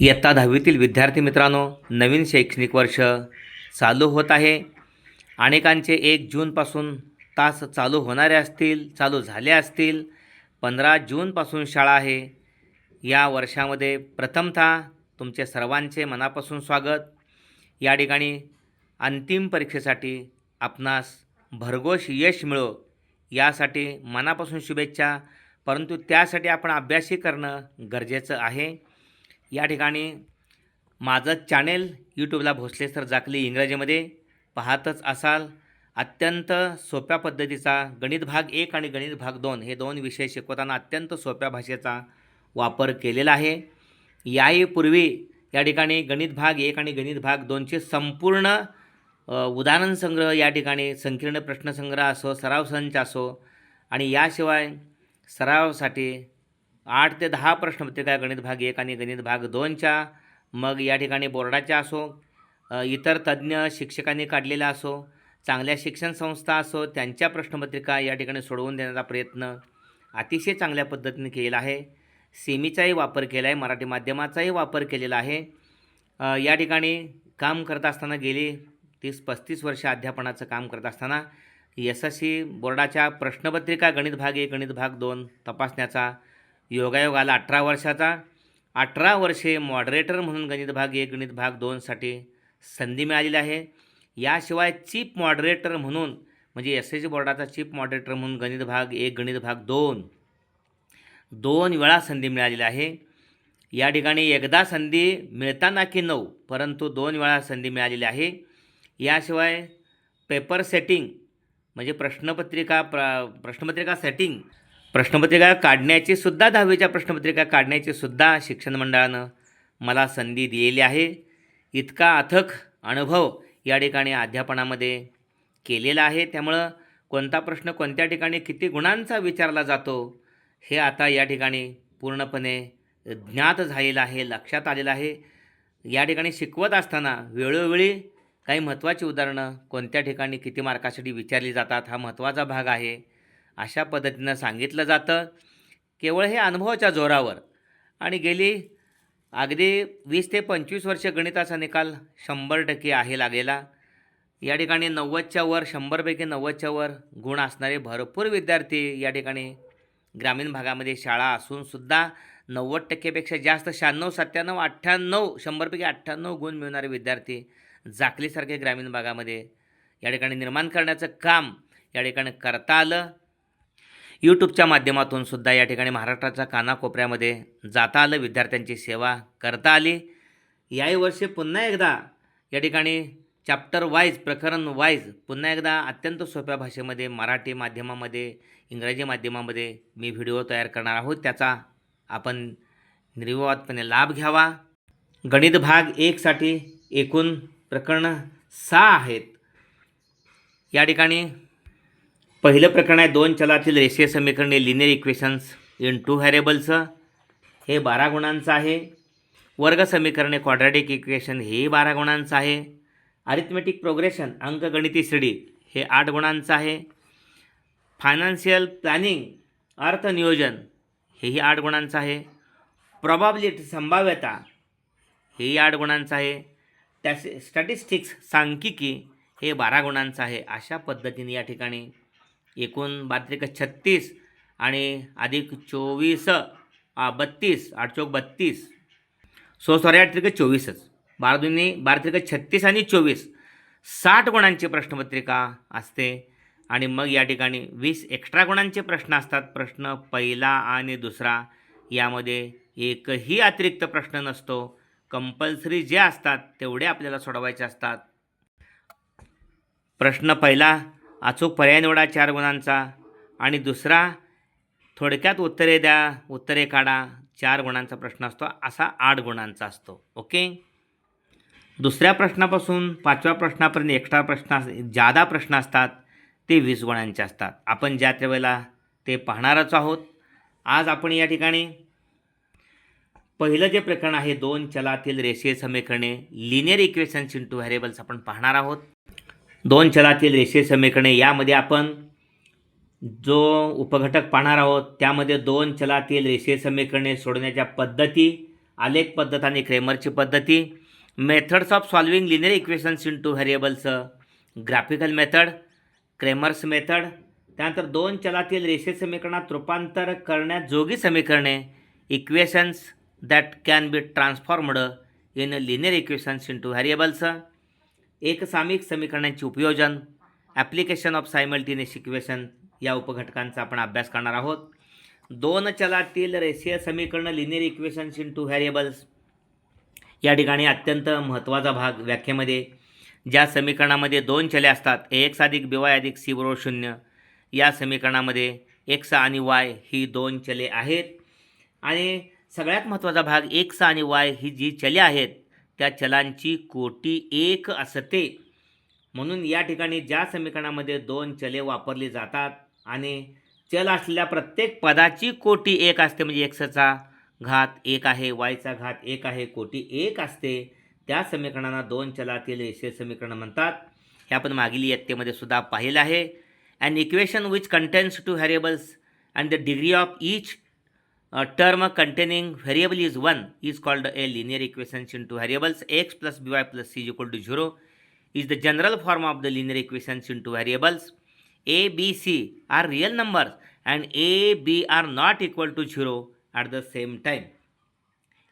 इयत्ता दहावीतील विद्यार्थी मित्रांनो नवीन शैक्षणिक वर्ष चालू होत आहे. अनेकांचे एक जूनपासून तास चालू होणारे असतील चालू झाले असतील. पंधरा जूनपासून शाळा आहे. या वर्षामध्ये प्रथमतः तुमचे सर्वांचे मनापासून स्वागत. या ठिकाणी अंतिम परीक्षेसाठी आपणास भरघोष यश मिळो यासाठी मनापासून शुभेच्छा. परंतु त्यासाठी आपण अभ्यासही करणं गरजेचं आहे. या ठिकाणी माझं चॅनेल यूट्यूबला भोसले सर जाकली इंग्रजीमध्ये. पाहतच असाल अत्यंत सोप्या पद्धतीचा गणित भाग एक आणि गणित भाग दोन हे दोन विषय शिकवताना अत्यंत सोप्या भाषेचा वापर केलेला आहे. याही पूर्वी या ठिकाणी गणित भाग एक आणि गणित भाग दोनचे संपूर्ण उदाहरण संग्रह या ठिकाणी संकीर्ण प्रश्नसंग्रह असो सराव संच असो आणि याशिवाय सरावासाठी आठ ते दहा प्रश्नपत्रिका गणित भाग एक आणि गणित भाग दोनच्या मग या ठिकाणी बोर्डाच्या असो इतर तज्ज्ञ शिक्षकांनी काढलेल्या असो चांगल्या शिक्षण संस्था असो त्यांच्या प्रश्नपत्रिका या ठिकाणी सोडवून देण्याचा प्रयत्न अतिशय चांगल्या पद्धतीने केलेला आहे. सेमीचाही वापर केला आहे मराठी माध्यमाचाही वापर केलेला आहे. या ठिकाणी काम करत असताना गेली तीस पस्तीस वर्ष अध्यापनाचं काम करत असताना एस एस सी बोर्डाच्या प्रश्नपत्रिका गणित भाग एक गणित भाग दोन तपासण्याचा योगायोग आला अठरा वर्षाचा अठरा वर्षे मॉडरेटर म्हणून गणित भाग एक गणित भाग दोनसाठी संधी मिळालेली आहे. याशिवाय चीफ मॉडरेटर म्हणून म्हणजे एस एस बोर्डाचा चीफ मॉडरेटर म्हणून गणित भाग एक गणित भाग दोन दोन वेळा संधी मिळालेली आहे. या ठिकाणी एकदा संधी मिळताना की नऊ परंतु दोन वेळा संधी मिळालेली आहे. याशिवाय पेपर सेटिंग म्हणजे प्रश्नपत्रिका प्र प्रश्नपत्रिका सेटिंग प्रश्नपत्रिका काढण्याची सुद्धा दहावीच्या प्रश्नपत्रिका काढण्याची सुद्धा शिक्षण मंडळानं मला संधी दिलेली आहे. इतका अथक अनुभव या ठिकाणी अध्यापनामध्ये केलेला आहे. त्यामुळं कोणता प्रश्न कोणत्या ठिकाणी किती गुणांचा विचारला जातो हे आता या ठिकाणी पूर्णपणे ज्ञात झालेलं आहे लक्षात आलेलं आहे. या ठिकाणी शिकवत असताना वेळोवेळी काही महत्त्वाची उदाहरणं कोणत्या ठिकाणी किती मार्कासाठी विचारली जातात हा महत्त्वाचा भाग आहे. अशा पद्धतीनं सांगितलं जातं. केवळ हे अनुभवाच्या जोरावर. आणि गेली अगदी वीस ते पंचवीस वर्ष गणिताचा निकाल शंभर टक्के आहे लागलेला. या ठिकाणी नव्वदच्या वर शंभरपैकी नव्वदच्या वर गुण असणारे भरपूर विद्यार्थी या ठिकाणी ग्रामीण भागामध्ये शाळा असूनसुद्धा नव्वद टक्केपेक्षा जास्त शहाण्णव सत्त्याण्णव अठ्ठ्याण्णव शंभरपैकी अठ्ठ्याण्णव गुण मिळणारे विद्यार्थी जाकलीसारखे ग्रामीण भागामध्ये या ठिकाणी निर्माण करण्याचं काम या ठिकाणी करता आलं. यूट्यूबच्या माध्यमातून सुद्धा या ठिकाणी महाराष्ट्राच्या कानाकोपऱ्यामध्ये जाता आलं विद्यार्थ्यांची सेवा करता आली. याही वर्षी पुन्हा एकदा या ठिकाणी चॅप्टर वाईज प्रकरण वाईज पुन्हा एकदा अत्यंत सोप्या भाषेमध्ये मराठी माध्यमामध्ये इंग्रजी माध्यमामध्ये मी व्हिडिओ तयार करणार आहोत. त्याचा आपण निर्विवादपणे लाभ घ्यावा. गणित भाग एकसाठी एकूण प्रकरणं सहा आहेत. या ठिकाणी पहिलं प्रकरण आहे दोन चलातील रेषीय समीकरणे लिनियर इक्वेशन्स इन टू व्हॅरिएबल्सचं हे बारा गुणांचं आहे. वर्ग समीकरणे क्वाड्रॅटिक इक्वेशन हेही बारा गुणांचं आहे. अरिथमेटिक प्रोग्रेशन अंकगणिती श्रेणी हे आठ गुणांचं आहे. फायनान्शियल प्लॅनिंग अर्थनियोजन हेही आठ गुणांचं आहे. प्रॉबॅबिलिटी संभाव्यता हेही आठ गुणांचं आहे. टॅस स्टॅटिस्टिक्स सांख्यिकी हे बारा गुणांचं आहे. अशा पद्धतीने या ठिकाणी एकूण बात्रिक छत्तीस आणि अधिक चोवीस बत्तीस आठ चौक बत्तीस. सो सॉरी आठ त्रिक चोवीसच. बारा दोन्ही बारा त्रिक छत्तीस आणि चोवीस. साठ गुणांची प्रश्नपत्रिका असते आणि मग या ठिकाणी वीस एक्स्ट्रा गुणांचे प्रश्न असतात. प्रश्न पहिला आणि दुसरा. यामध्ये एकही अतिरिक्त प्रश्न नसतो. कंपल्सरी जे असतात तेवढे आपल्याला सोडवायचे असतात. प्रश्न पहिला अचूक पर्याय निवडा चार गुणांचा. आणि दुसरा थोडक्यात उत्तरे द्या उत्तरे काढा चार गुणांचा प्रश्न असतो असा आठ गुणांचा असतो. ओके? दुसऱ्या प्रश्नापासून पाचव्या प्रश्नापर्यंत एक्स्ट्रा प्रश्न अस जादा प्रश्न असतात ते वीस गुणांचे असतात. आपण ज्या त्या वेळेला ते पाहणारच आहोत. आज आपण या ठिकाणी पहिलं जे प्रकरण आहे दोन चलातील रेषीय समीकरणे लिनियर इक्वेशन्स इंटू व्हेरिएबल्स आपण पाहणार आहोत. दोन चलातील रेषीय समीकरणे यामध्ये आपण जो उपघटक पाहणार आहोत त्यामध्ये दोन चलातील रेषीय समीकरणे सोडवण्याच्या पद्धती आलेख पद्धत आणि क्रेमरची पद्धती methods of solving linear equations in two variables graphical method Cramer's method त्यानंतर दोन चलातील रेषे समीकरणात रूपांतर करण्याजोगी समीकरणे equations that can be transformed in linear equations in two variables एकसामिक समीकरणांचे उपयोजन ॲप्लिकेशन ऑफ सायमल्टेनियस इक्वेशन या उपघटकांचा आपण अभ्यास करणार आहोत. दोन चलातील रेषीय समीकरण linear equations in two variables या ठिकाणी अत्यंत महत्त्वाचा भाग व्याख्येमध्ये. ज्या समीकरणामध्ये दोन चले असतात एक्स अधिक बिवाय अधिक सी बरोबर शून्य या समीकरणामध्ये एक्स आणि वाय ही दोन चले आहेत. आणि सगळ्यात महत्त्वाचा भाग एक्स आणि वाय ही जी चले आहेत त्या चलांची कोटी एक असते. म्हणून या ठिकाणी ज्या समीकरणामध्ये दोन चले वापरली जातात आणि चल असलेल्या प्रत्येक पदाची कोटी एक असते म्हणजे एक्सचा घात एक आहे वायचा घात एक आहे कोटी एक असते. त्या समीकरणांना दोन चलातील रेषीय समीकरण म्हणतात. हे आपण मागील इयत्तेमध्ये सुद्धा पाहिलं आहे. And equation which contains two variables and the degree of each term containing variable is 1 is called a linear equations into variables x plus by plus c is equal to 0 is the general form of the linear equations into variables a b c are real numbers and a b are not equal to 0 at the same time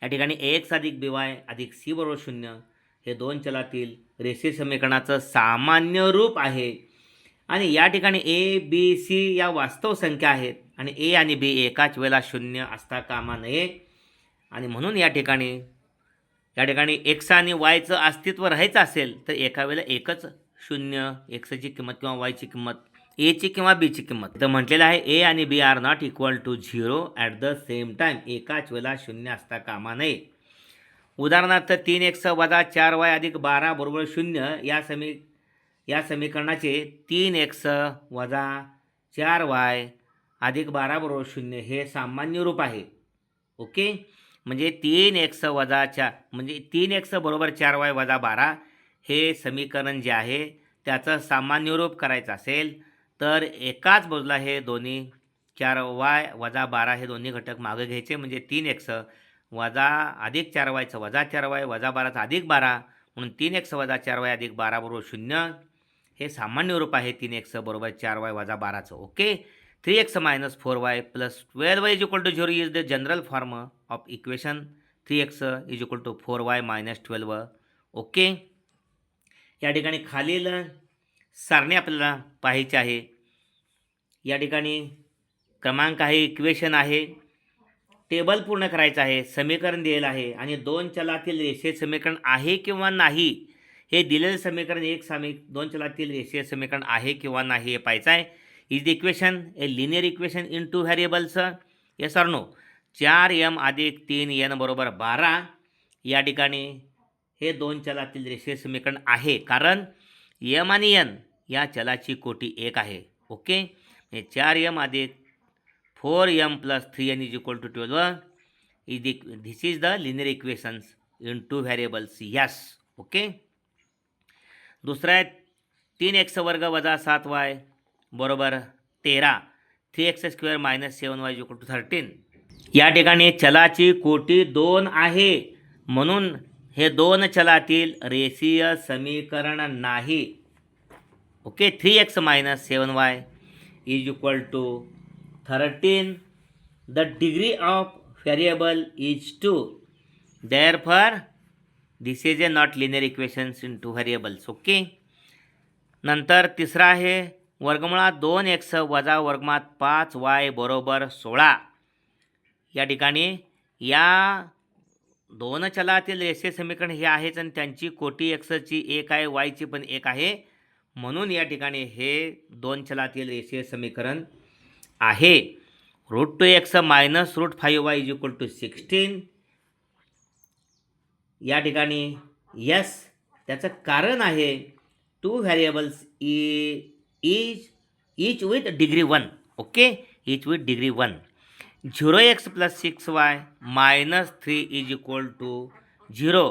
या ठिकाणी ए x अधिक बी Y अधिक C बरोबर शून्य हे दोन चलातील रेषीय समीकरणाचं सामान्य रूप आहे आणि या ठिकाणी ए बी सी या वास्तव संख्या आहेत आणि ए आणि बी एकाच वेळेला शून्य असता कामा नये. आणि म्हणून या ठिकाणी या ठिकाणी एक्स आणि वायचं अस्तित्व राहायचं असेल तर एका वेळेला एकच शून्य एक्सची किंमत किंवा वायची किंमत एची किंवा बीची किंमत. तर म्हटलेलं आहे ए आणि b are not equal to zero at the same time एकाच वेळेला शून्य असता कामा नये. उदाहरणार्थ तीन एक्स वजा चार वाय अधिक बारा बरोबर शून्य या समी या समीकरणाचे तीन एक्स वजा चार वाय अधिक बारा बरोबर शून्य हे सामान्य रूप आहे. ओके? म्हणजे तीन एक्स वजा चार म्हणजे तीन एक्स बरोबर चार वाय वजा बारा हे समीकरण जे आहे त्याचं सामान्य रूप करायचं असेल तर एकाच बाजूला हे दोन्ही चार वाय वजा बारा हे दोन्ही घटक मागं घ्यायचे म्हणजे तीन एक्स वजा अधिक चार वायचं वजा चार वाय वजा बाराचं अधिक बारा म्हणून तीन एक्स वजा चार वाय अधिक बारा बरोबर शून्य हे सामान्य रूप आहे तीन एक्स बरोबर चार वाय वजा बाराचं. Okay? Three x minus four y plus twelve y is equal to zero is the general form of equation three x is equal to four y minus twelve. Okay? या ठिकाणी खालील सारणी आपल्याला पाहायची आहे. या ठिकाणी क्रमांक आहे इक्वेशन आहे. टेबल पूर्ण करायचं आहे समीकरण दिलेलं आहे. आणि दोन चलातील रेषीय समीकरण आहे किंवा नाही हे दिलेलं समीकरण एक समी दोन चलातील रेषीय समीकरण आहे किंवा नाही हे पाहायचं आहे. Is the equation a linear equation in two variables yes or no चार एम अधिक तीन एन बरोबर बारा. या ठिकाणी हे दोन चलातील रेषीय समीकरण आहे. कारण यम आणि एन या चलाची कोटी एक आहे. ओके हे चार एम अधिक four m plus three n is equal to twelve is the this is the linear equations in two variables yes okay दुसरा आहे तीन एक्स वर्ग वजा सात वाय बरोबर तेरा. Three x square minus seven y equal to thirteen या ठिकाणी चलाची कोटी दोन आहे. म्हणून हे दोन चलातील रेषीय समीकरण नाही. Okay three x minus seven y is equal to thirteen the degree of variable is two therefore this is a not linear equations in two variables okay नंतर तिसरा आहे वर्गमुळात दोन एक्स वजा वर्गमात पाच वाय बरोबर सोळा. या ठिकाणी या दोन चलातील रेषीय समीकरण हे आहेच आणि त्यांची कोटी एक्सची एक आहे वायची पण एक आहे. म्हणून या ठिकाणी हे दोन चलातील रेषीय समीकरण आहे. Root two x minus root five y is equal to sixteen. या ठिकाणी यस त्याचं कारण आहे two variables e is each with degree one okay each with degree one zero x plus six y minus three is equal to zero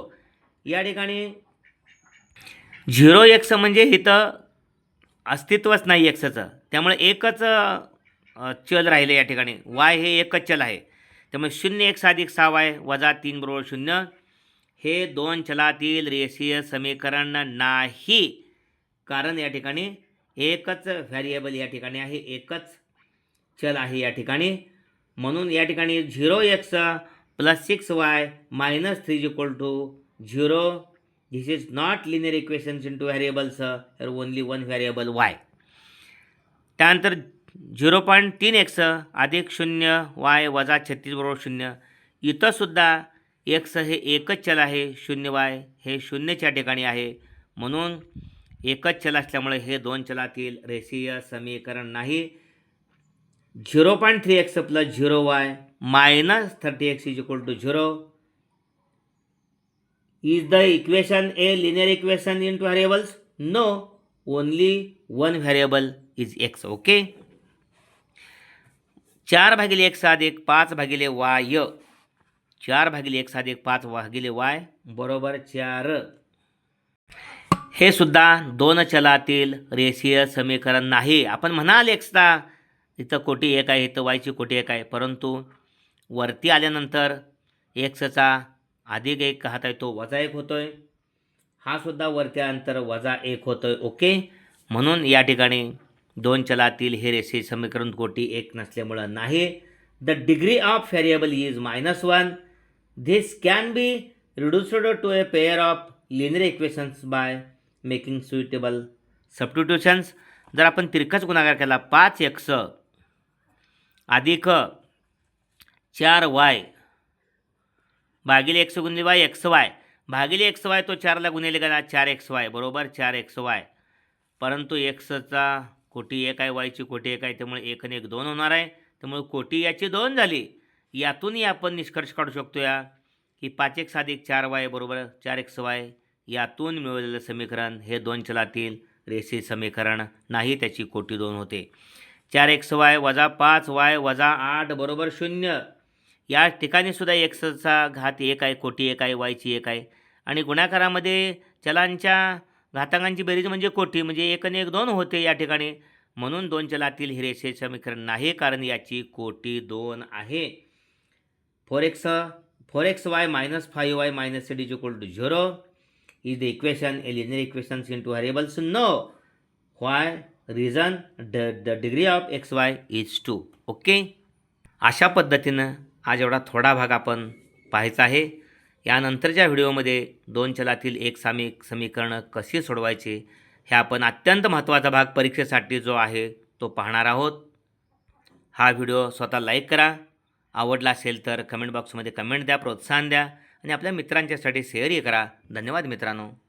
या ठिकाणी zero x म्हणजे इथं अस्तित्वच नाही एक्सचं त्यामुळे एकच चल राहिले या ठिकाणी. वाय हे एकच चल आहे. त्यामुळे शून्य एक्स अधिक सहा वाय वजा तीन बरोबर शून्य. हे दोन चलातील रेषीय समीकरण नाही. कारण या ठिकाणी एकच व्हॅरिएबल या ठिकाणी आहे एकच चल आहे या ठिकाणी. म्हणून या ठिकाणी zero x plus six y minus three is equal to zero. This is not linear equations in two variables तर ओनली वन व्हॅरिएबल वाय त्यानंतर झिरो पॉईंट तीन एक्स अधिक शून्य वाय वजा छत्तीस बरोबर शून्य. इथंसुद्धा एक्स हे एकच चल आहे शून्य वाय हे शून्यच्या ठिकाणी आहे. म्हणून एकच चल असल्यामुळे हे दोन चलातील रेषीय समीकरण नाही. Zero point three x plus zero y minus thirty x is equal to zero. Is the equation a linear equation in two variables no only one variable is x okay चार भागिले साध एक पाच भागिले वाय. चार भागिले साध एक पाच भागिले वाय बरोबर चार. हे सुद्धा दोन चलातील रेषीय समीकरण नाही. आपण म्हणाल एक्सचा इथं कोटी एक आहे इथं वायची कोटी एक आहे परंतु वरती आल्यानंतर एक्सचा अधिक एक घात आहे तो वजा एक होतो आहे हा सुद्धा वरती आल्यानंतर वजा एक होतो आहे ओके? म्हणून या ठिकाणी दोन चलातील हे रेषीय समीकरण कोटी एक नसल्यामुळं नाही. The degree of variable is minus one this can be reduced to a pair of linear equations by making suitable substitutions. जर आपण तिरकाच गुणाकार केला पाच एक्स अधिक चार वाय भागिले एक्स गुणिले वाय एक्स वाय. भागिले एक्स वाय तो चारला गुणिले गेला चार एक्स वाय. बरोबर चार एक्स वाय. परंतु एक्सचा कोटी एक आहे वायची कोटी एक आहे त्यामुळे एक आणि एक दोन होणार आहे. त्यामुळे कोटी याची दोन झाली. यातूनही आपण निष्कर्ष काढू शकतो या की पाच एक्स अधिक चार वाय बरोबर चार एक्स वाय. यातून मिळवलेलं समीकरण हे दोन चलातील रेषीय समीकरण नाही त्याची कोटी दोन होते. चार एक्स वाय वजा पाच वाय वजा आठ बरोबर शून्य. या ठिकाणी सुद्धा एक्सचा घात एक आहे कोटी एक आहे वायची एक आहे. आणि गुणाकारामध्ये चलांच्या घातांकांची बेरीज म्हणजे कोटी म्हणजे एक आणि एक दोन होते या ठिकाणी. म्हणून दोन चलातील हे रेषे समीकरण नाही कारण याची कोटी दोन आहे. Four x four x y minus five y minus is equal to zero. Is the equation a linear equations into variables no why reason the, the degree of xy is 2 okay अशा पद्धतीनं आज एवढा थोडा भाग आपण पाहायचा आहे. यानंतरच्या व्हिडिओमध्ये दोन चलातील एक सामिक समीकरणं कशी सोडवायचे हे आपण अत्यंत महत्त्वाचा भाग परीक्षेसाठी जो आहे तो पाहणार आहोत. हा व्हिडिओ स्वतः लाईक करा. आवडला असेल तर कमेंट बॉक्समध्ये कमेंट द्या प्रोत्साहन द्या. आणि आपल्या मित्रांच्यासाठी शेअरही करा. धन्यवाद मित्रांनो.